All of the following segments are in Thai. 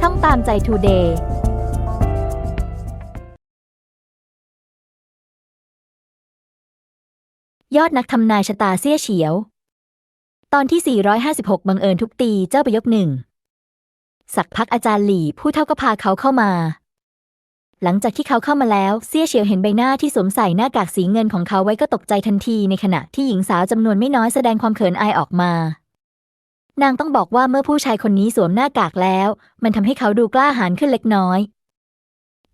ช่องตามใจทูเดย์ยอดนักทำนายชะตาเสี้ยเฉียว ตอนที่ 456 บังเอิญทุกตีเจ้าไปยกหนึ่ง สักพักอาจารย์หลี่ผู้เท่าก็พาเขาเข้ามา หลังจากที่เขาเข้ามาแล้วเซี่ยเฉียวเห็นใบหน้าที่สวมใส่หน้ากากสีเงินของเขาไว้ก็ตกใจทันทีในขณะที่หญิงสาวจำนวนไม่น้อยแสดงความเขินอายออกมา นางต้องบอกว่าเมื่อผู้ชายคนนี้สวมหน้ากากแล้ว มันทำให้เขาดูกล้าหาญขึ้นเล็กน้อย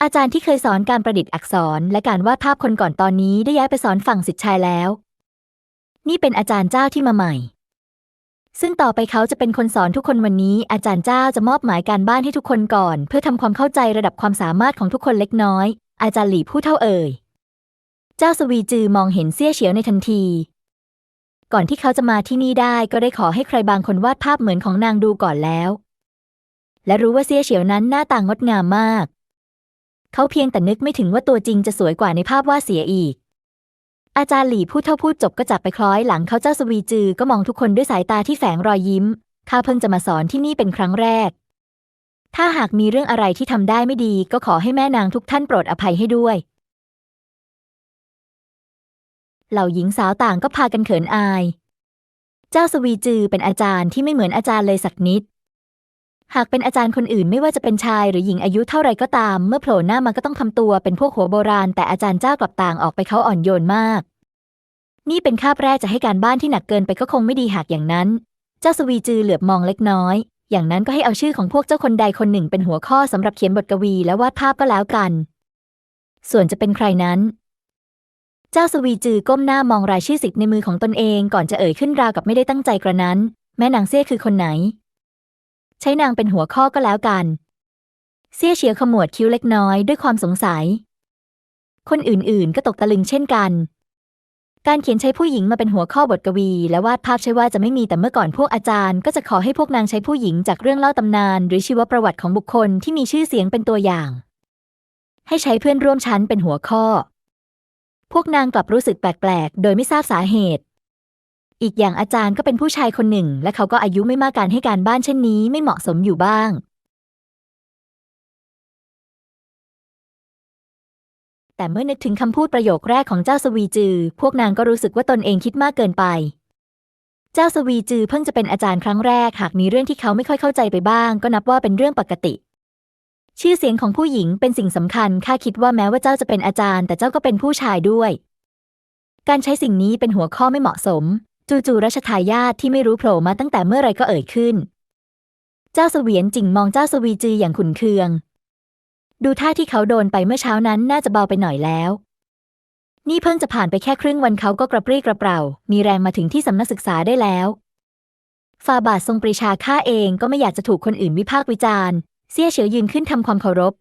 อาจารย์ที่เคยสอนการประดิษฐ์อักษรและการวาดภาพคนก่อนตอนนี้ได้ย้ายไปสอนฝั่งสิทธิ์ชายแล้ว นี่เป็นอาจารย์เจ้าที่มาใหม่ ซึ่งต่อไปเขาจะเป็นคนสอนทุกคนวันนี้อาจารย์เจ้าจะมอบหมายการบ้านให้ทุกคนก่อน เพื่อทำความเข้าใจระดับความสามารถของทุกคนเล็กน้อย อาจารย์หลี่ผู้เท่าเอ่ย เจ้าสวีจือมองเห็นเซี่ยเฉียวในทันที ก่อนที่เขาจะมาที่นี่ได้ก็ได้ขอให้ใครบางคนวาดภาพเหมือนของนางดูก่อนแล้ว และรู้ว่าเซี่ยเฉียวนั้นหน้าตางดงามมาก เขาเพียงแต่นึกไม่ถึงว่าตัวจริงจะสวยกว่าในภาพวาดเสียอีก อาจารย์หลี่พูดเท่าพูดจบก็จับไปคล้อยหลังเขาเจ้าสวีจือก็มองทุกคนด้วยสายตาที่แฝงรอยยิ้ม ข้าเพิ่งจะมาสอนที่นี่เป็นครั้งแรก ถ้าหากมีเรื่องอะไรที่ทำได้ไม่ดี ก็ขอให้แม่นางทุกท่านโปรดอภัยให้ด้วย เหล่าหญิงสาวต่างก็พากันเขินอาย เจ้าสวีจือเป็นอาจารย์ที่ไม่เหมือนอาจารย์เลยสักนิด หากเป็นอาจารย์คนอื่นไม่ว่าจะเป็นชายหรือหญิงอายุเท่าไรก็ตาม เมื่อโผล่หน้ามาก็ต้องทำตัวเป็นพวกหัวโบราณ แต่อาจารย์เจ้ากลับต่างออกไปเขาอ่อนโยนมาก นี่เป็นคาบแรกจะให้การบ้านที่หนักเกินไปก็คงไม่ดีหากอย่างนั้น เจ้าสวีจือเหลือบมองเล็กน้อย อย่างนั้นก็ให้เอาชื่อของพวกเจ้าคนใดคนหนึ่งเป็นหัวข้อสำหรับเขียนบทกวีและวาดภาพก็แล้วกัน ส่วนจะเป็นใครนั้น เจ้าสวีจือก้มหน้ามองรายชื่อสิทธิ์ในมือของตนเองก่อนจะเอ่ยขึ้นราวกับไม่ได้ตั้งใจกระนั้น แม่นางเซี่ยคือคนไหน ใช้นางเป็นหัวข้อก็แล้วกัน เซี่ยเฉียวขมวดคิ้วเล็กน้อยด้วยความสงสัย คนอื่นๆ ก็ตกตะลึงเช่นกัน การเขียนใช้ผู้หญิงมาเป็นหัวข้อบทกวี และวาดภาพใช่ว่าจะไม่มีแต่เมื่อก่อนพวกอาจารย์ ก็จะขอให้พวกนางใช้ผู้หญิงจากเรื่องเล่าตำนาน หรือชีวประวัติของบุคคลที่มีชื่อเสียงเป็นตัวอย่าง ให้ใช้เพื่อนร่วมชั้นเป็นหัวข้อ พวกนางกลับรู้สึกแปลกๆ โดยไม่ทราบสาเหตุ อีกอย่างอาจารย์ก็เป็นผู้ชายคนหนึ่ง และเขาก็อายุไม่มากการให้การบ้านเช่นนี้ไม่เหมาะสมอยู่บ้าง แต่เมื่อนึกถึงคำพูดประโยคแรกของเจ้าสวีจือ พวกนางก็รู้สึกว่าตนเองคิดมากเกินไป เจ้าสวีจือเพิ่งจะเป็นอาจารย์ครั้งแรก หากมีเรื่องที่เขาไม่ค่อยเข้าใจไปบ้าง ก็นับว่าเป็นเรื่องปกติ ชื่อเสียงของผู้หญิงเป็นสิ่งสำคัญ ข้าคิดว่าแม้ว่าเจ้าจะเป็นอาจารย์ แต่เจ้าก็เป็นผู้ชายด้วย การใช้สิ่งนี้เป็นหัวข้อไม่เหมาะสม จู่ๆรัชทายาทที่ไม่รู้โผล่มาตั้งแต่เมื่อไรก็เอ่ยขึ้น เจ้าเสวียนจิงมองเจ้าสวีจืออย่างขุนเคือง ดูท่าที่เขาโดนไปเมื่อเช้านั้นน่าจะเบาไปหน่อยแล้ว นี่เพิ่งจะผ่านไปแค่ครึ่งวันเขาก็กระปรี้กระเปร่า มีแรงมาถึงที่สำนักศึกษาได้แล้วฟาบาททรงปรีชาข้าเองก็ไม่อยากจะถูกคนอื่นวิพากษ์วิจารณ์ เซี่ยเฉียวยืนขึ้นทำความเคารพ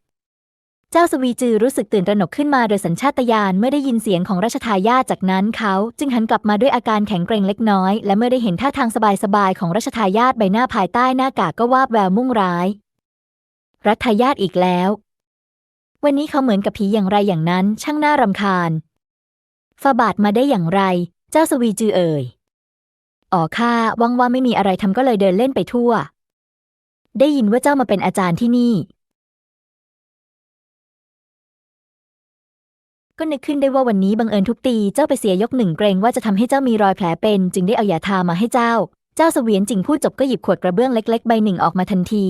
เจ้าสวีจือรู้สึกตื่นตระหนกขึ้นมาโดยสัญชาตญาณเมื่อได้ยินเสียงของราชทายาทจากนั้นเขา จึงหันกลับมาด้วยอาการแข็งเกรงเล็กน้อย และเมื่อได้เห็นท่าทางสบายๆของราชทายาทใบหน้าภายใต้หน้ากากก็วาบแววมุ่งร้าย รัฐทายาทอีกแล้ว วันนี้เขาเหมือนกับผีอย่างไรอย่างนั้น ช่างน่ารำคาญฟาบาทมาได้อย่างไร เจ้าสวีจือเอ่ยอ๋อข้าว่างว่าไม่มีอะไรทำก็เลยเดินเล่นไปทั่ว ได้ยินว่าเจ้ามาเป็นอาจารย์ที่นี่ ก็นึกขึ้นได้ว่าวันนี้บังเอิญทุบตีเจ้าไปเสียยกหนึ่งเกรงว่าจะทำให้เจ้ามีรอยแผลเป็น จึงได้เอายาทามาให้เจ้า เจ้าเสวียนจิงพูดจบก็หยิบขวดกระเบื้องเล็ก ๆ ใบหนึ่งออกมาทันที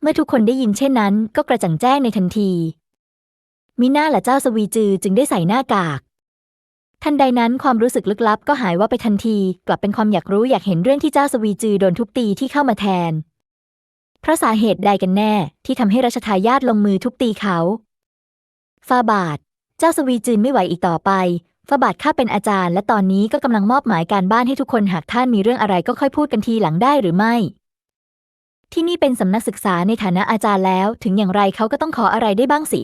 เมื่อทุกคนได้ยินเช่นนั้น ก็กระจ่างแจ้งในทันทีมิน่าและเจ้าสวีจือจึงได้ใส่หน้ากากทันใดนั้นความรู้สึกลึกลับก็หายว่าไปทันที กลับเป็นความอยากรู้อยากเห็นเรื่องที่เจ้าสวีจือโดนทุบตีที่เข้ามาแทน ราะสาเหตุใดกันแน่ที่ทำให้รัชทายาทลงมือทุบตีเขาฟาบาท เจ้าสวีจืนไม่ไหวอีกต่อไปฟาบาทข้าเป็นอาจารย์ และตอนนี้ก็กำลังมอบหมายการบ้านให้ทุกคนหากท่านมีเรื่องอะไรก็ค่อยพูดกันทีหลังได้หรือไม่ ที่นี่เป็นสำนักศึกษาในฐานะอาจารย์แล้ว ถึงอย่างไรเขาก็ต้องขออะไรได้บ้างสิ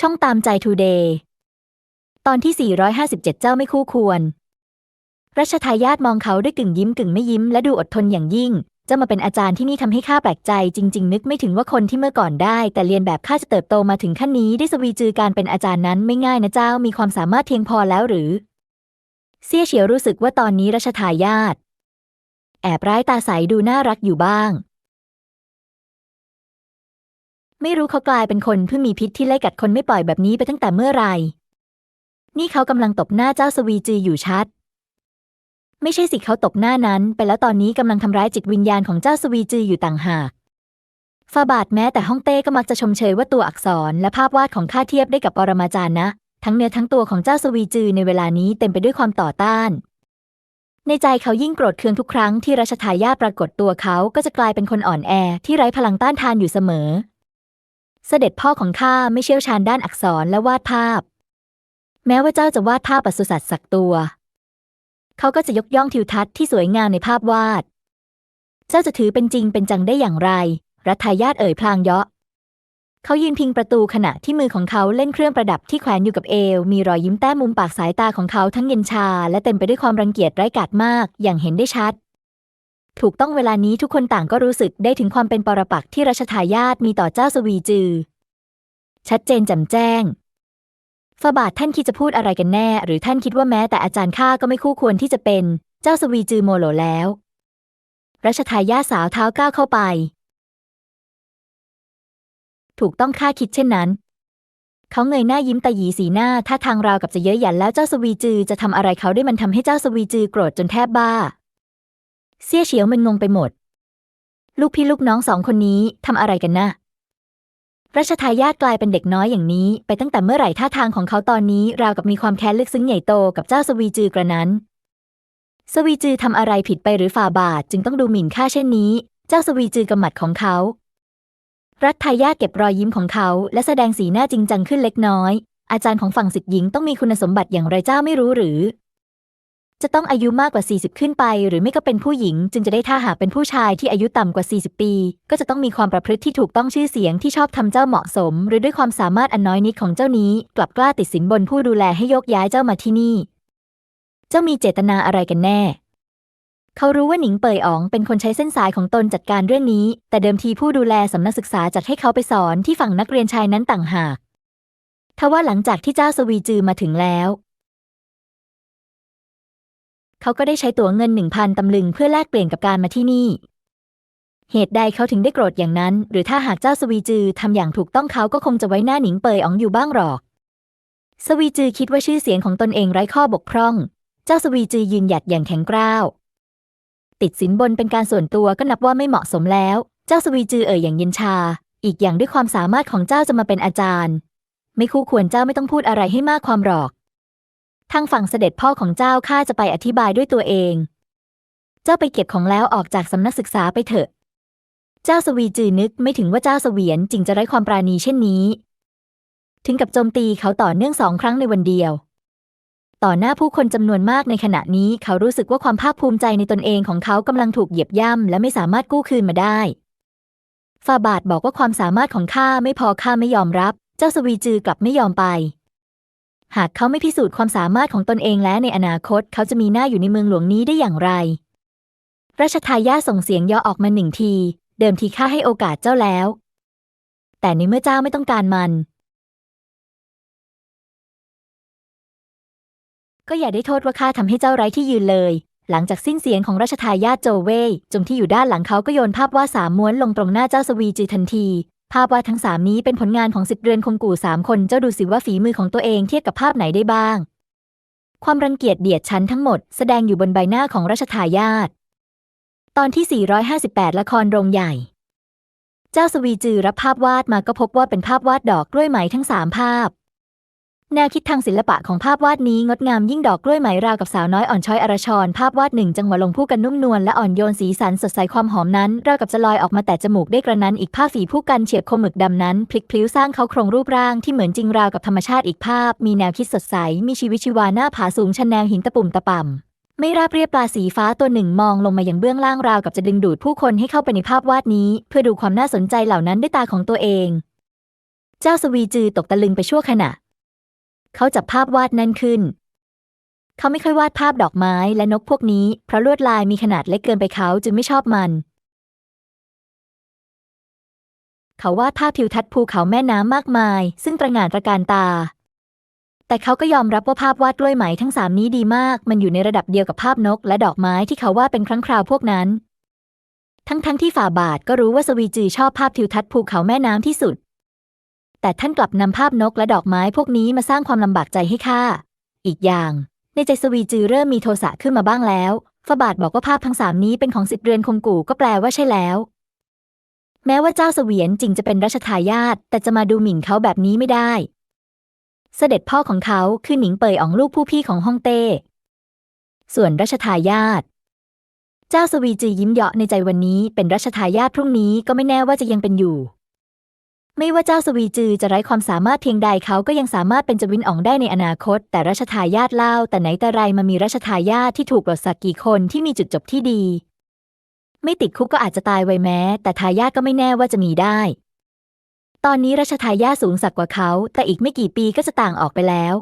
ช่องตามใจทูเดย์ตอนที่ 457 เจ้าไม่คู่ควรรัชทายาทมองเขาด้วยกึ่งยิ้มกึ่งไม่ยิ้มและดูอดทนอย่างยิ่ง จะมาเป็นอาจารย์ที่นี่ทำให้ข้าแปลกใจจริง ๆ นึกไม่ถึงว่าคนที่เมื่อก่อนได้ แต่เรียนแบบข้าจะเติบโตมาถึงขั้นนี้ได้สวีจือการเป็นอาจารย์นั้นไม่ง่ายนะเจ้ามีความสามารถเพียงพอแล้วหรือเซี่ยเฉียวรู้สึกว่าตอนนี้รัชทายาทแอบร้ายตาใสดูน่ารักอยู่บ้าง ไม่รู้เขากลายเป็นคนเพิ่งมีพิษที่ไล่กัดคนไม่ปล่อยแบบนี้ไปตั้งแต่เมื่อไหร่นี่เขากำลังตบหน้าเจ้าสวีจืออยู่ชัด ไม่ใช่สิเขาตบหน้านั้น ไปแล้วตอนนี้กำลังทำร้ายจิตวิญญาณของเจ้าสวีจืออยู่ต่างหากฟาบาทแม้แต่ฮ่องเต้ก็มักจะชมเชยว่าตัวอักษรและภาพวาดของข้าเทียบได้กับปรมาจารย์นะ ทั้งเนื้อทั้งตัวของเจ้าสวีจือในเวลานี้เต็มไปด้วยความต่อต้าน ในใจเขายิ่งโกรธเคืองทุกครั้งที่รัชทายาทปรากฏตัวเขาก็จะกลายเป็นคนอ่อนแอที่ไร้พลังต้านทานอยู่เสมอ เสด็จพ่อของข้าไม่เชี่ยวชาญด้านอักษรและวาดภาพ แม้ว่าเจ้าจะวาดภาพปศุสัตว์สักตัว เขาก็จะยกย่องทิวทัศน์ที่สวยงามในภาพวาด เจ้าจะถือเป็นจริงเป็นจังได้อย่างไร รัฐทายาทเอ่ยพลางเยาะ เขายืนพิงประตูขณะที่มือของเขาเล่นเครื่องประดับที่แขวนอยู่กับเอว มีรอยยิ้มแต้มมุมปากสายตาของเขาทั้งเย็นชา และเต็มไปด้วยความรังเกียจไร้กาจมาก อย่างเห็นได้ชัด ถูกต้องเวลานี้ทุกคนต่างก็รู้สึกได้ถึงความเป็นปรปักษ์ที่รัชทายาทมีต่อเจ้าสวีจือ ชัดเจนแจ่มแจ้ง ฟาบาทท่านคิดจะพูดอะไรกันแน่ หรือท่านคิดว่าแม้แต่อาจารย์ข้าก็ไม่คู่ควรที่จะเป็น เจ้าสวีจือโมโหลแล้วรัชทายาทสาวเท้าก้าวเข้าไป ถูกต้องข้าคิดเช่นนั้น เขาเงยหน้ายิ้มตาหยีสีหน้าท่าทางราวกับจะเย้ยหยันแล้วเจ้าสวีจือจะทำอะไรเขาได้มันทำให้เจ้าสวีจือโกรธจนแทบบ้า เสี่ยเฉียวมันงงไปหมด ลูกพี่ลูกน้องสองคนนี้ทำอะไรกันนะ รัชทายาทกลายเป็นเด็กน้อยอย่างนี้ ไปตั้งแต่เมื่อไหร่ท่าทางของเขาตอนนี้ราวกับมีความแค้นลึกซึ้งใหญ่โตกับเจ้าสวีจือกระนั้น สวีจือทำอะไรผิดไปหรือฝ่าบาทจึงต้องดูหมิ่นข้าเช่นนี้ เจ้าสวีจือกำหมัดของเขา รัฐทายาทเก็บรอยยิ้มของเขา และแสดงสีหน้าจริงจังขึ้นเล็กน้อย อาจารย์ของฝั่งสิทธิหญิงต้องมีคุณสมบัติอย่างไรเจ้าไม่รู้หรือ จะต้องอายุมากกว่า 40 ขึ้นไป หรือไม่ก็เป็นผู้หญิง จึงจะได้ถ้าหากเป็นผู้ชายที่อายุต่ำกว่า 40 ปี ก็จะต้องมีความประพฤติที่ถูกต้องชื่อเสียงที่ชอบทำเจ้าเหมาะสม หรือด้วยความสามารถอันน้อยนิดของเจ้านี้ กลับกล้าติดสินบนผู้ดูแลให้ยกย้ายเจ้ามาที่นี่ เจ้ามีเจตนาอะไรกันแน่ เขารู้ว่าหนิงเปยอ๋องเป็นคนใช้เส้นสายของตนจัดการเรื่องนี้ แต่เดิมทีผู้ดูแลสำนักศึกษาจัดให้เขาไปสอนที่ฝั่งนักเรียนชายนั้นต่างหากทว่าหลังจากที่เจ้าสวีจือมาถึงแล้ว เขาก็ได้ใช้ตั๋วเงินหนึ่งพันตำลึงเพื่อแลกเปลี่ยนกับการมาที่นี่ เหตุใดเขาถึงได้โกรธอย่างนั้น หรือถ้าหากเจ้าสวีจือทำอย่างถูกต้องเขาก็คงจะไว้หน้าหนิงเปยอ๋องอยู่บ้างหรอก สวีจือคิดว่าชื่อเสียงของตนเองไร้ข้อบกพร่อง เจ้าสวีจือยืนหยัดอย่างแข็งกร้าว ติดสินบนเป็นการส่วนตัวก็นับว่าไม่เหมาะสมแล้ว เจ้าสวีจือเอ่ยอย่างเย็นชา อีกอย่างด้วยความสามารถของเจ้าจะมาเป็นอาจารย์ ไม่คู่ควรเจ้าไม่ต้องพูดอะไรให้มากความหรอก ทางฝั่งเสด็จพ่อของเจ้าข้าจะไปอธิบายด้วยตัวเอง เจ้าไปเก็บของแล้วออกจากสำนักศึกษาไปเถอะ เจ้าสวีจือนึกไม่ถึงว่าเจ้าเสวียนจริงจะไร้ความปราณีเช่นนี้ ถึงกับโจมตีเขาต่อเนื่องสองครั้งในวันเดียว ต่อหน้าผู้คนจำนวนมากในขณะนี้เขารู้สึกว่าความภาคภูมิใจในตนเองของเขากำลังถูกเหยียบย่ำและไม่สามารถกู้คืนมาได้ฟาบาทบอกว่าความสามารถของข้าไม่พอข้าไม่ยอมรับ เจ้าสวีจือกลับไม่ยอมไป หากเขาไม่พิสูจน์ความสามารถของตนเองและในอนาคตเขาจะมีหน้าอยู่ในเมืองหลวงนี้ได้อย่างไร ราชทายาทส่งเสียงย่อออกมาหนึ่งที เดิมทีข้าให้โอกาสเจ้าแล้ว แต่ในเมื่อเจ้าไม่ต้องการมัน ก็อย่าได้โทษว่าข้าทำให้เจ้าไร้ที่ยืนเลย หลังจากสิ้นเสียงของราชทายาทโจเว่ยจงที่อยู่ด้านหลังเขาก็โยนภาพวาดสามม้วนลงตรงหน้าเจ้าสวีจือทันที ภาพวาดทั้งสามนี้เป็นผลงานของสิบเรือนคงกู่สามคนเจ้าดูสิว่าฝีมือของตัวเองเทียบกับภาพไหนได้บ้าง ความรังเกียจเดียดชั้นทั้งหมดแสดงอยู่บนใบหน้าของราชทายาทตอนที่ 458 ละครโรงใหญ่ เจ้าสวีจือรับภาพวาดมาก็พบว่าเป็นภาพวาดดอกกล้วยไหมทั้งสามภาพ แนวคิดทางศิลปะของภาพวาดนี้งดงามยิ่งดอกกล้วยไหมราวกับสาวน้อยอ่อนช้อยอรชร ภาพวาดหนึ่งจังหวะลงผู้กันนุ่มนวลและอ่อนโยนสีสันสดใสความหอมนั้นราวกับจะลอยออกมาแต่จมูกได้กระนั้นอีกภาพฝีผู้กันเฉียบคมหมึกดำนั้นพลิกพลิ้วสร้างเขาโครงรูปร่างที่เหมือนจริงราวกับธรรมชาติอีกภาพ มีแนวคิดสดใสมีชีวิตชีวาหน้าผาสูงชันแนวหินตะปุ่มตะป่ำไม่ราบเรียบปลาสีฟ้าตัวหนึ่งมองลงมาอย่างเบื้องล่างราวกับจะดึงดูดผู้คนให้เข้าไปในภาพวาดนี้ เพื่อดูความน่าสนใจเหล่านั้นด้วยตาของตัวเอง เจ้าสวีจือตกตะลึงไปชั่วขณะ เขาจับภาพวาดนั่นขึ้น เขาไม่ค่อยวาดภาพดอกไม้และนกพวกนี้ เพราะลวดลายมีขนาดเล็กเกินไปเขาจึงไม่ชอบมัน เขาวาดภาพทิวทัศน์ภูเขาแม่น้ำมากมาย ซึ่งตระหง่านตระการตา แต่เขาก็ยอมรับว่าภาพวาดกล้วยไหมทั้งสามนี้ดีมาก มันอยู่ในระดับเดียวกับภาพนก และดอกไม้ที่เขาวาดเป็นครั้งคราวพวกนั้นทั้งๆทที่ฝ่าบาทก็รู้ว่าสวีจือชอบภาพทิวทัศน์ภูเขาแม่น้ำที่สุด แต่ท่านกลับนำภาพนกและดอกไม้พวกนี้มาสร้างความลำบากใจให้ข้า อีกอย่าง ในใจสวีจือเริ่มมีโทสะขึ้นมาบ้างแล้วฝาบาทบอกว่าภาพทั้งสามนี้เป็นของสิบเรือนคงกู่ก็แปลว่าใช่แล้ว แม้ว่าเจ้าเสวียนจริงจะเป็นรัชทายาทแต่จะมาดูหมิ่นเขาแบบนี้ไม่ได้ เสด็จพ่อของเขาคือหนิงเปยอองลูกผู้พี่ของฮ่องเต้ ส่วนรัชทายาทเจ้าสวีจือยิ้มเยาะในใจวันนี้เป็นรัชทายาทพรุ่งนี้ก็ไม่แน่ว่าจะยังเป็นอยู่ ไม่ว่าเจ้าสวีจือจะไร้ความสามารถเพียงใดเขาก็ยังสามารถเป็นจวินอ๋องได้ในอนาคต แต่รัชทายาทเล่า แต่ไหนแต่ไรมามีรัชทายาทที่ถูกปลดสักกี่คนที่มีจุดจบที่ดี ไม่ติดคุกก็อาจจะตายไวแม้ แต่ทายาทก็ไม่แน่ว่าจะมีได้ ตอนนี้รัชทายาทสูงสักกว่าเขา แต่อีกไม่กี่ปีก็จะต่างออกไปแล้ว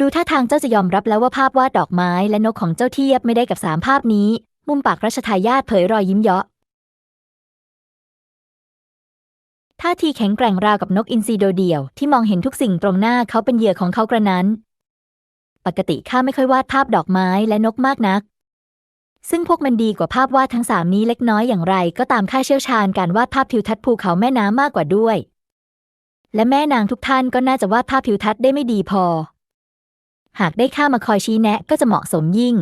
ดูท่าทางเจ้าจะยอมรับแล้วว่าภาพวาดดอกไม้และนกของเจ้าเทียบไม่ได้กับสามภาพนี้ มุมปากรัชทายาทเผยรอยยิ้มเยาะ ท่าทีแข็งแกร่งราวกับนกอินทรีโดดเดี่ยวที่มองเห็นทุกสิ่งตรงหน้าเขาเป็นเหยื่อของเขากระนั้น ปกติข้าไม่ค่อยวาดภาพดอกไม้และนกมากนัก ซึ่งพวกมันดีกว่าภาพวาดทั้งสามนี้เล็กน้อยอย่างไรก็ตามข้าเชี่ยวชาญการวาดภาพทิวทัศน์ภูเขาแม่น้ำมากกว่าด้วย และแม่นางทุกท่านก็น่าจะวาดภาพทิวทัศน์ได้ไม่ดีพอ หากได้ข้ามาคอยชี้แนะก็จะเหมาะสมยิ่ง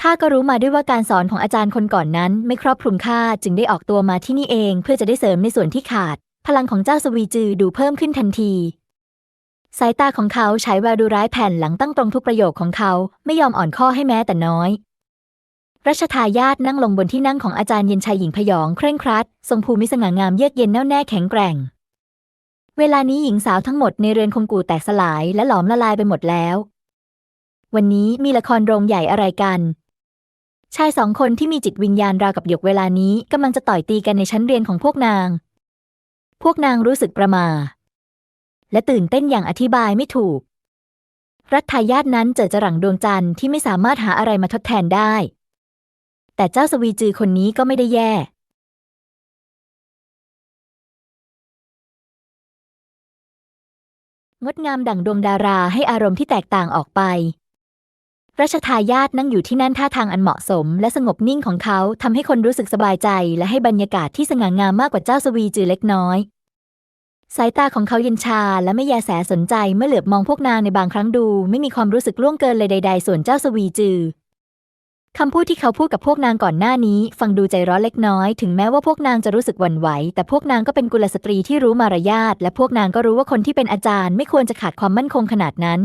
ข้าก็รู้มาด้วยว่าการสอนของอาจารย์คนก่อนนั้น ไม่ครอบคลุมข้าจึงได้ออกตัวมาที่นี่เอง เพื่อจะได้เสริมในส่วนที่ขาด พลังของเจ้าสวีจือดูเพิ่มขึ้นทันที สายตาของเขาฉายแววดูร้ายแผ่นหลังตั้งตรงทุกประโยคของเขาไม่ยอมอ่อนข้อให้แม้แต่น้อยรัชทายาทนั่งลงบนที่นั่งของอาจารย์เย็นชัยหญิงพยองเคร่งครัด ทรงภูมิสง่างามเยือกเย็นแน่วแน่แข็งแกร่ง เวลานี้หญิงสาวทั้งหมดในเรือนคงกูแตกสลายและหลอมละลายไปหมดแล้ว วันนี้มีละครโรงใหญ่อะไรกัน ชายสองคนที่มีจิตวิญญาณราวกับหยกเวลานี้กำลังจะต่อยตีกันในชั้นเรียนของพวกนาง พวกนางรู้สึกประหมา และตื่นเต้นอย่างอธิบายไม่ถูก รัฐทายาทนั้นเจอจรังดวงจันทร์ที่ไม่สามารถหาอะไรมาทดแทนได้ แต่เจ้าสวีจือคนนี้ก็ไม่ได้แย่ งดงามดั่งดวงดาราให้อารมณ์ที่แตกต่างออกไป รัชทายาทนั่งอยู่ที่นั่นท่าทางอันเหมาะสม และสงบนิ่งของเขาทำให้คนรู้สึกสบายใจ และให้บรรยากาศที่สง่างามมากกว่าเจ้าสวีจือเล็กน้อย สายตาของเขาเย็นชาและไม่แยแสสนใจเมื่อเหลือบมองพวกนางในบางครั้งดู ไม่มีความรู้สึกล่วงเกินเลยใด ๆ ส่วนเจ้าสวีจือคำพูดที่เขาพูดกับพวกนางก่อนหน้านี้ ฟังดูใจร้อนเล็กน้อย ถึงแม้ว่าพวกนางจะรู้สึกหวั่นไหว แต่พวกนางก็เป็นกุลสตรีที่รู้มารยาทและพวกนางก็รู้ว่าคนที่เป็นอาจารย์ ไม่ควรจะขาดความมั่นคงขนาดนั้น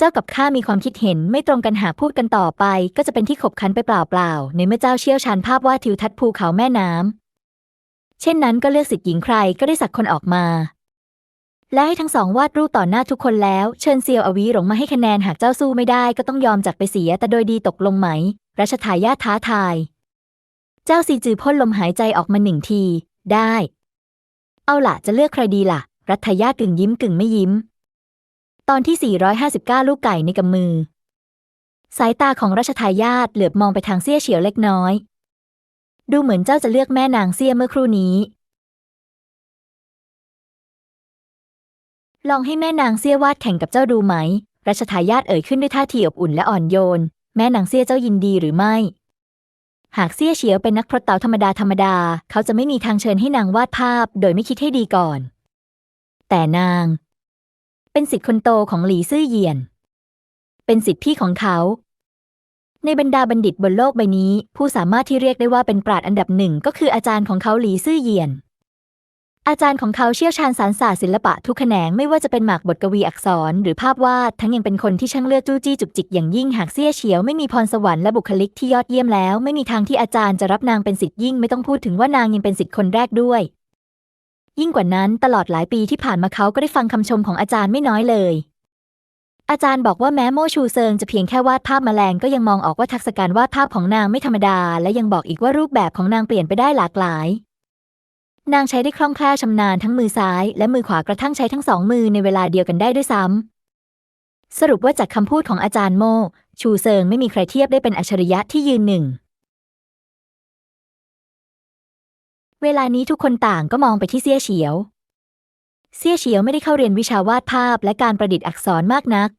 เจ้ากับข้ามีความคิดเห็นไม่ตรงกันหากพูดกันต่อไป ก็จะเป็นที่ขบขันไปเปล่าๆ ในเมื่อเจ้าเชี่ยวชาญภาพวาดทิวทัศน์ภูเขาแม่น้ำเช่นนั้นก็เลือกสิทธิ์หญิงใครก็ได้สักคนออกมา และให้ทั้งสองวาดรูปต่อหน้าทุกคนแล้ว เชิญเซียวอวีหลงมาให้คะแนนหากเจ้าสู้ไม่ได้ก็ต้องยอมจากไปเสียแต่โดยดีตกลงไหม รัชทายาทท้าทาย เจ้าซีจือพ่นลมหายใจออกมาหนึ่งที ได้ เอาล่ะจะเลือกใครดีล่ะ รัฐายาทกึ่งยิ้มกึ่งไม่ยิ้ม ตอนที่ 459 ลูกไก่ในกำมือ สายตาของรัชทายาทเหลือบมองไปทางเสี้ยเฉียวเล็กน้อย ดูเหมือนเจ้าจะเลือกแม่นางเสี้ยเมื่อครู่นี้ ลองให้แม่นางเสี้ยวาดแข่งกับเจ้าดูไหม รัชทายาทเอ่ยขึ้นด้วยท่าทีอบอุ่นและอ่อนโยน แม่นางเสี้ยเจ้ายินดีหรือไม่ หากเสี้ยเฉียวเป็นนักพรตเตาธรรมดาธรรมดา เขาจะไม่มีทางเชิญให้นางวาดภาพ โดยไม่คิดให้ดีก่อน แต่นาง เป็นสิทธิ์คนโตของหลีซื่อเยียน เป็นสิทธิพี่ของเขา ในบรรดาบัณฑิตบนโลกใบนี้ ผู้สามารถที่เรียกได้ว่าเป็นปราดอันดับหนึ่งก็คืออาจารย์ของเขาหลีซื่อเยียน อาจารย์ของเขาเชี่ยวชาญสารศาสตร์ศิลปะทุกแขนงไม่ว่าจะเป็นหมากบทกวีอักษร หรือภาพวาดทั้งยังเป็นคนที่ช่างเลือกจู้จี้จุกจิกอย่างยิ่งหากเสี้ยเฉียวไม่มีพรสวรรค์และบุคลิกที่ยอดเยี่ยมแล้ว ไม่มีทางที่อาจารย์จะรับนางเป็นศิษย์ยิ่งไม่ต้องพูดถึงว่านางยังเป็นศิษย์คนแรกด้วย ยิ่งกว่านั้นตลอดหลายปีที่ผ่านมาเขาก็ได้ฟังคำชมของอาจารย์ไม่น้อยเลย อาจารย์บอกว่าแม้โมชูเซิงจะเพียงแค่วาดภาพแมลงก็ยังมองออกว่าทักษะการวาดภาพของนางไม่ธรรมดา และยังบอกอีกว่ารูปแบบของนางเปลี่ยนไปได้หลากหลาย นางใช้ได้คล่องแคล่วชำนาญทั้งมือซ้าย และมือขวากระทั่งใช้ทั้งสองมือในเวลาเดียวกันได้ด้วยซ้ำสรุปว่าจากคำพูดของอาจารย์โมชูเซิงไม่มีใครเทียบได้เป็นอัจฉริยะที่ยืนหนึ่ง เวลานี้ทุกคนต่างก็มองไปที่เซี่ยเฉียวเซี่ยเฉียวไม่ได้เข้าเรียนวิชาวาดภาพและการประดิษฐ์อักษรมากนัก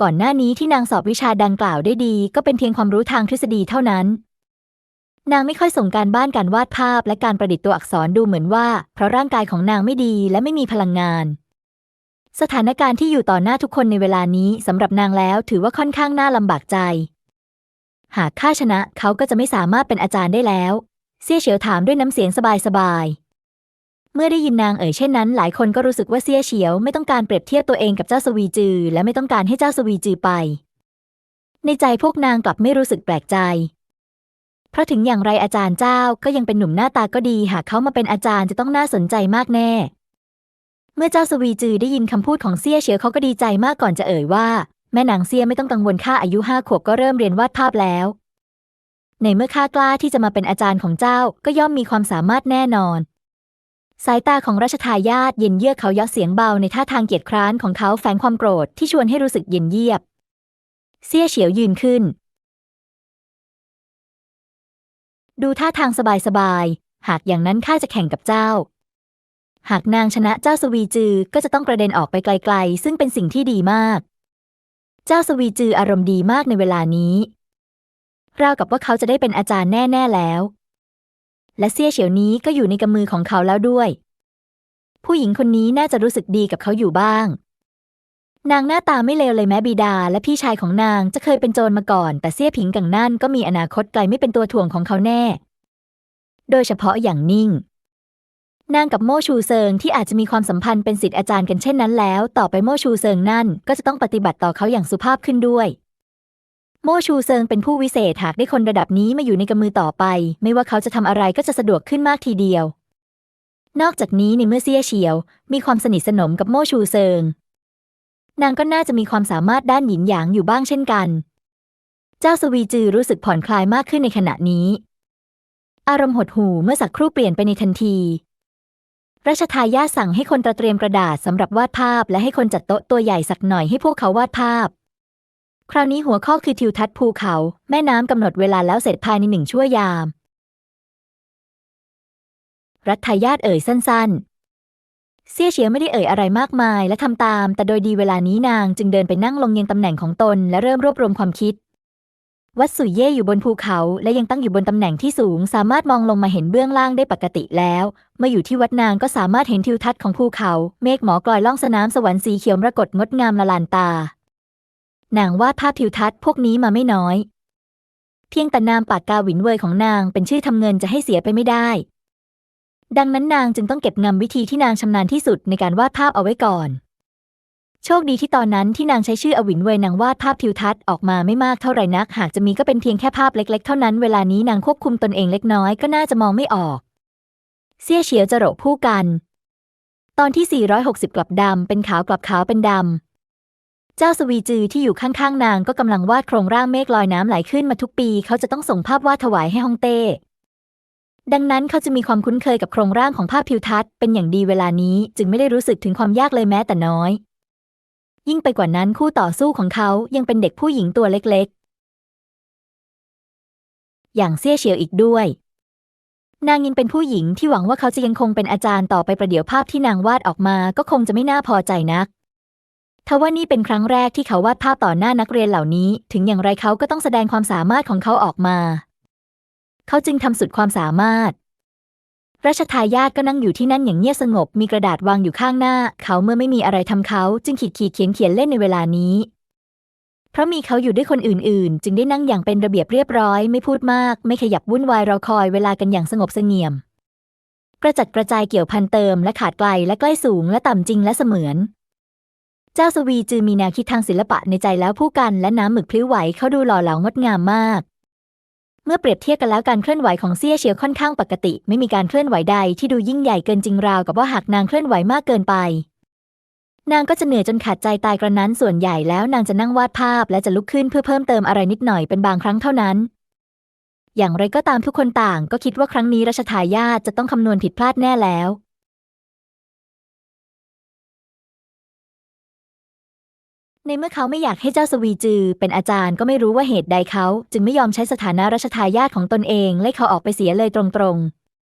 ก่อนหน้านี้ที่นางสอบวิชาดังกล่าวได้ดี ก็เป็นเพียงความรู้ทางทฤษฎีเท่านั้น นางไม่ค่อยส่งการบ้านการวาดภาพและการประดิษฐ์ตัวอักษรดูเหมือนว่า เพราะร่างกายของนางไม่ดีและไม่มีพลังงาน สถานการณ์ที่อยู่ต่อหน้าทุกคนในเวลานี้สำหรับนางแล้วถือว่าค่อนข้างน่าลำบากใจ หากข้าชนะเขาก็จะไม่สามารถเป็นอาจารย์ได้แล้ว เซี่ยเฉียวถามด้วยน้ำเสียงสบายๆ เมื่อได้ยินนางเอ่ยเช่นนั้น หลายคนก็รู้สึกว่าเซี่ยเฉียวไม่ต้องการเปรียบเทียบตัวเองกับเจ้าสวีจือ และไม่ต้องการให้เจ้าสวีจือไป ในใจพวกนางกลับไม่รู้สึกแปลกใจ เพราะถึงอย่างไรอาจารย์เจ้าก็ยังเป็นหนุ่มหน้าตาก็ดี หากเขามาเป็นอาจารย์จะต้องน่าสนใจมากแน่ เมื่อเจ้าสวีจือได้ยินคำพูดของเซี่ยเฉียวเขาก็ดีใจมากก่อนจะเอ่ยว่า แม่นางเซี่ยไม่ต้องกังวลข้าอายุห้าขวบก็เริ่มเรียนวาดภาพแล้ว ในเมื่อข้ากล้าที่จะมาเป็นอาจารย์ของเจ้าก็ย่อมมีความสามารถแน่นอน สายตาของราชทายาทเย็นเยือกเขายักเสียงเบาในท่าทางเกียจคร้านของเขาแฝงความโกรธที่ชวนให้รู้สึกเย็นเยียบเซี่ยเฉียวยืนขึ้น ดูท่าทางสบายๆหากอย่างนั้นข้าจะแข่งกับเจ้า หากนางชนะเจ้าสวีจือก็จะต้องกระเด็นออกไปไกล ๆ ซึ่งเป็นสิ่งที่ดีมาก เจ้าสวีจืออารมณ์ดีมากในเวลานี้ ราวกับว่าเขาจะได้เป็นอาจารย์แน่ ๆ แล้ว และเซี่ยเฉียวนี้ก็อยู่ในกำมือของเขาแล้วด้วย ผู้หญิงคนนี้น่าจะรู้สึกดีกับเขาอยู่บ้าง นางหน้าตาไม่เลวเลยแม้บิดา และพี่ชายของนางจะเคยเป็นโจรมาก่อน แต่เซี่ยผิงกังนั่นก็มีอนาคตไกลไม่เป็นตัวถ่วงของเขาแน่ โดยเฉพาะอย่างนิ่งนางกับโมชูเซิงที่อาจจะมีความสัมพันธ์เป็นศิษย์อาจารย์กันเช่นนั้นแล้ว ต่อไปโมชูเซิงนั่นก็จะต้องปฏิบัติต่อเขาอย่างสุภาพขึ้นด้วย โม่ชูเซิงเป็นผู้วิเศษหากได้คนระดับนี้มาอยู่ในกำมือต่อไป ไม่ว่าเขาจะทำอะไรก็จะสะดวกขึ้นมากทีเดียว นอกจากนี้ในเมื่อเซี่ยเฉียว มีความสนิทสนมกับโม่ชูเซิง นางก็น่าจะมีความสามารถด้านหยินหยางอยู่บ้างเช่นกัน เจ้าสวีจือรู้สึกผ่อนคลายมากขึ้นในขณะนี้ อารมณ์หดหู่เมื่อสักครู่เปลี่ยนไปในทันทีรัชทายาทสั่งให้คนตระเตรียมกระดาษสำหรับวาดภาพ และให้คนจัดโต๊ะตัวใหญ่สักหน่อยให้พวกเขาวาดภาพ คราวนี้หัวข้อคือทิวทัศน์ภูเขา แม่น้ำกำหนดเวลาแล้วเสร็จภายในหนึ่งชั่วยาม รัฐทายาทเอ่ยสั้นๆ เซี่ยเฉียไม่ได้เอ่ยอะไรมากมายและทำตาม แต่โดยดีเวลานี้นางจึงเดินไปนั่งลงยังตำแหน่งของตนและเริ่มรวบรวมความคิด วัดสุยเย่อยู่บนภูเขาและยังตั้งอยู่บนตำแหน่งที่สูง สามารถมองลงมาเห็นเบื้องล่างได้ปกติแล้ว เมื่ออยู่ที่วัดนางก็สามารถเห็นทิวทัศน์ของภูเขา เมฆหมอกลอยล่องสนามสวรรค์สีเขียวมรกตงดงามละลานตา นางวาดภาพทิวทัศน์พวกนี้มาไม่น้อย เพียงแต่นามปากกาหวินเวยของนางเป็นชื่อทำเงินจะให้เสียไปไม่ได้ ดังนั้นนางจึงต้องเก็บงำวิธีที่นางชำนาญที่สุดในการวาดภาพเอาไว้ก่อน โชคดีที่ตอนนั้นที่นางใช้ชื่ออวินเวยนางวาดภาพทิวทัศน์ออกมาไม่มากเท่าไหร่นัก หากจะมีก็เป็นเพียงแค่ภาพเล็ก ๆ เท่านั้นเวลานี้นางควบคุมตนเองเล็กน้อยก็น่าจะมองไม่ออก เสี่ยเฉียวจะโรผู้กัน ตอนที่ 460 กลับดำเป็นขาวกลับขาวเป็นดำ เจ้าสวีจือที่อยู่ข้างๆนางก็กำลังวาดโครงร่างเมฆลอยน้ำไหลขึ้นมาทุกปี เขาจะต้องส่งภาพวาดถวายให้ฮ่องเต้ ดังนั้นเขาจะมีความคุ้นเคยกับโครงร่างของภาพทิวทัศน์เป็นอย่างดีเวลานี้จึงไม่ได้รู้สึกถึงความยากเลยแม้แต่น้อย ยิ่งไปกว่านั้นคู่ต่อสู้ของเขายังเป็นเด็กผู้หญิงตัวเล็กๆ อย่างเซี่ยเฉียวอีกด้วยนางยังเป็นผู้หญิงที่หวังว่าเขาจะยังคงเป็นอาจารย์ต่อไปประเดี๋ยวภาพที่นางวาดออกมาก็คงจะไม่น่าพอใจนัก ทว่านี่เป็นครั้งแรกที่เขาวาดภาพต่อหน้านักเรียนเหล่านี้ ถึงอย่างไรเขาก็ต้องแสดงความสามารถของเขาออกมา เขาจึงทำสุดความสามารถรัชทายาทก็นั่งอยู่ที่นั่นอย่างเงียบสงบ มีกระดาษวางอยู่ข้างหน้า เขาเมื่อไม่มีอะไรทำเขา จึงขีดขีดเขียนเขียนเล่นในเวลานี้ เพราะมีเขาอยู่ด้วยคนอื่น ๆ จึงได้นั่งอย่างเป็นระเบียบเรียบร้อย ไม่พูดมาก ไม่ขยับวุ่นวายรอคอยเวลากันอย่างสงบเสงี่ยม กระจัดกระจายเกี่ยวพันเติมและขาดไกลและใกล้สูงและต่ำจริงและเสมือน เจ้าสวีจือมีแนวคิดทางศิลปะในใจแล้วผู้กันและน้ำหมึกพลิ้วไหวเขาดูหล่อเหลางดงามมาก เมื่อเปรียบเทียบกันแล้วการเคลื่อนไหวของเซี่ยเฉียวค่อนข้างปกติ ไม่มีการเคลื่อนไหวใดที่ดูยิ่งใหญ่เกินจริงราวกับว่าหากนางเคลื่อนไหวมากเกินไป นางก็จะเหนื่อยจนขาดใจตายกระนั้นส่วนใหญ่แล้วนางจะนั่งวาดภาพและจะลุกขึ้นเพื่อเพิ่มเติมอะไรนิดหน่อยเป็นบางครั้งเท่านั้นอย่างไรก็ตามทุกคนต่างก็คิดว่าครั้งนี้รัชทายาทจะต้องคำนวณผิดพลาดแน่แล้ว ในเมื่อเขาไม่อยากให้เจ้าสวีจือ เป็นอาจารย์ก็ไม่รู้ว่าเหตุใดเขา จึงไม่ยอมใช้สถานะรัชทายาทของตนเองไล่เขาออกไปเสียเลยตรง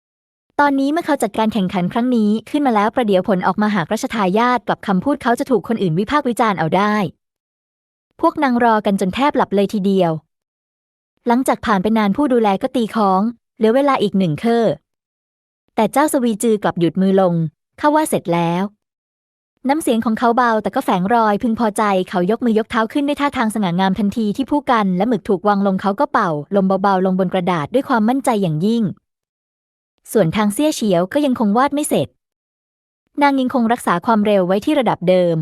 ๆตอนนี้เมื่อเขาจัดการแข่งขันครั้งนี้ขึ้นมาแล้วประเดี๋ยวผลออกมาหากรัชทายาทกลับคำพูดเขาจะถูกคนอื่นวิพากษ์วิจารณ์เอาได้ พวกนางรอกันจนแทบหลับเลยทีเดียว หลังจากผ่านไปนานผู้ดูแลก็ตีค้องเหลือเวลาอีกหนึ่งเคอแต่เจ้าสวีจือกลับหยุดมือลง เข้าว่าเสร็จแล้ว น้ำเสียงของเขาเบาแต่ก็แฝงรอยพึงพอใจเขายกมือยกเท้าขึ้นด้วยท่าทางสง่างามทันทีที่ผู้กันและหมึกถูกวางลงเขาก็เป่า ลมเบาๆ ลงบนกระดาษด้วยความมั่นใจอย่างยิ่ง ส่วนทางเสี้ยเฉียวก็ยังคงวาดไม่เสร็จ นางยังคงรักษาความเร็วไว้ที่ระดับเดิม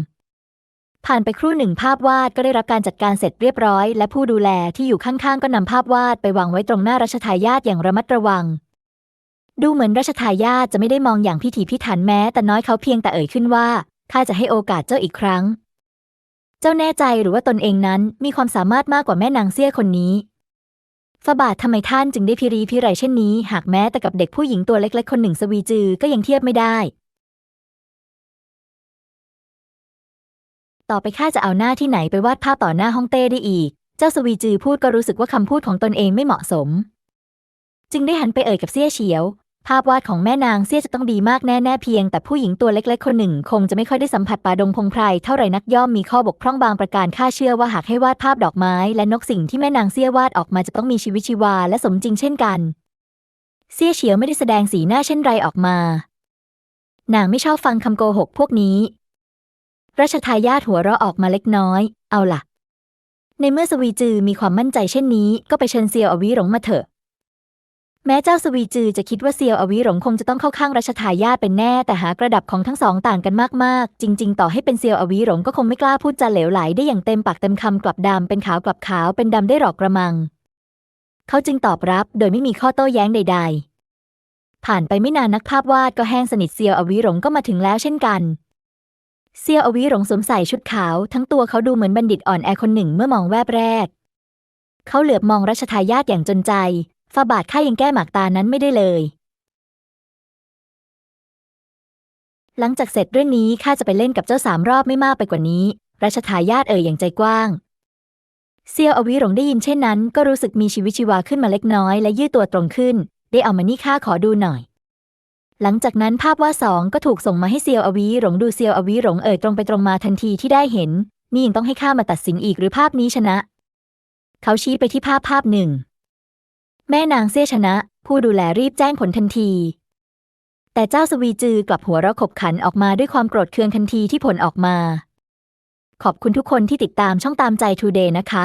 ผ่านไปครู่หนึ่งภาพวาดก็ได้รับการจัดการเสร็จเรียบร้อย และผู้ดูแลที่อยู่ข้างๆก็นำภาพวาดไปวางไว้ตรงหน้ารัชทายาทอย่างระมัดระวังดูเหมือนรัชทายาทจะไม่ได้มองอย่างพิถีพิถันแม้ แต่น้อยเขาเพียงแต่เอ่ยขึ้นว่า ข้าจะให้โอกาสเจ้าอีกครั้ง เจ้าแน่ใจหรือว่าตนเองนั้นมีความสามารถมากกว่าแม่นางเสี้ยคนนี้ฟาบาททำไมท่านจึงได้พิรีพิไรเช่นนี้ หากแม้แต่กับเด็กผู้หญิงตัวเล็กๆคนหนึ่งสวีจือก็ยังเทียบไม่ได้ ต่อไปข้าจะเอาหน้าที่ไหนไปวาดภาพต่อหน้าฮ่องเต้ได้อีก เจ้าสวีจือพูดก็รู้สึกว่าคำพูดของตนเองไม่เหมาะสม จึงได้หันไปเอ่ยกับเซี่ยเฉียว ภาพวาดของแม่นางเซี่ยจะต้องดีมากแน่ๆเพียง แต่ผู้หญิงตัวเล็กๆ คนหนึ่ง คงจะไม่ค่อยได้สัมผัสป่าดงพงไพรเท่าไรนักย่อมมีข้อบกพร่องบางประการข้าเชื่อว่าหากให้วาดภาพดอกไม้ และนกสิ่งที่แม่นางเซี่ยวาดออกมาจะต้องมีชีวิตชีวาและสมจริงเช่นกันเซี่ยเฉียวไม่ได้แสดงสีหน้าเช่นไรออกมา นางไม่ชอบฟังคำโกหกพวกนี้รัชทายาทหัวเราะออกมาเล็กน้อย เอาล่ะ ในเมื่อสวีจือมีความมั่นใจเช่นนี้ ก็ไปเชิญเซียวอวิหลงมาเถอะ แม้เจ้าสวีจือจะคิดว่าเซียวอวิหลงคงจะต้องเข้าข้างรัชทายาทเป็นแน่ แต่หากระดับของทั้งสองต่างกันมากๆ จริง ๆ ต่อให้เป็นเซียวอวิหลงก็คงไม่กล้าพูดจาเหลวไหลได้อย่างเต็มปากเต็มคำกลับดำเป็นขาวกลับขาวเป็นดำได้หรอกกระมัง เขาจึงตอบรับโดยไม่มีข้อโต้แย้งใด ๆ ผ่านไปไม่นานนักภาพวาดก็แห้งสนิทเซียวอวิหลงก็มาถึงแล้วเช่นกันเซียวอวิหลงสวมใส่ชุดขาว ทั้งตัวเขาดูเหมือนบัณฑิตอ่อนแอคนหนึ่งเมื่อมองแวบแรก เขาเหลือบมองรัชทายาทอย่างจนใจ ฝาบาทข้ายังแก้หมากตานั้นไม่ได้เลย หลังจากเสร็จเรื่องนี้ข้าจะไปเล่นกับเจ้าสามรอบไม่มากไปกว่านี้รัชทายาทเอ่ยอย่างใจกว้างเซียวอวิหลงได้ยินเช่นนั้น ก็รู้สึกมีชีวิตชีวาขึ้นมาเล็กน้อยและยืดตัวตรงขึ้น ได้เอามานี่ข้าขอดูหน่อย หลังจากนั้นภาพวาดสองก็ถูกส่งมาให้เซียวอวีหลงดูเซียวอวีหลงเอ่ยตรงไปตรงมาทันทีที่ได้เห็น นี่ยังต้องให้ข้ามาตัดสินอีกหรือภาพนี้ชนะ เขาชี้ไปที่ภาพภาพหนึ่ง แม่นางเซี่ยชนะ ผู้ดูแลรีบแจ้งผลทันที แต่เจ้าสวีจือกลับหัวเราะขบขันออกมาด้วยความโกรธเคืองทันทีที่ผลออกมา ขอบคุณทุกคนที่ติดตามช่องตามใจทูเดย์นะคะ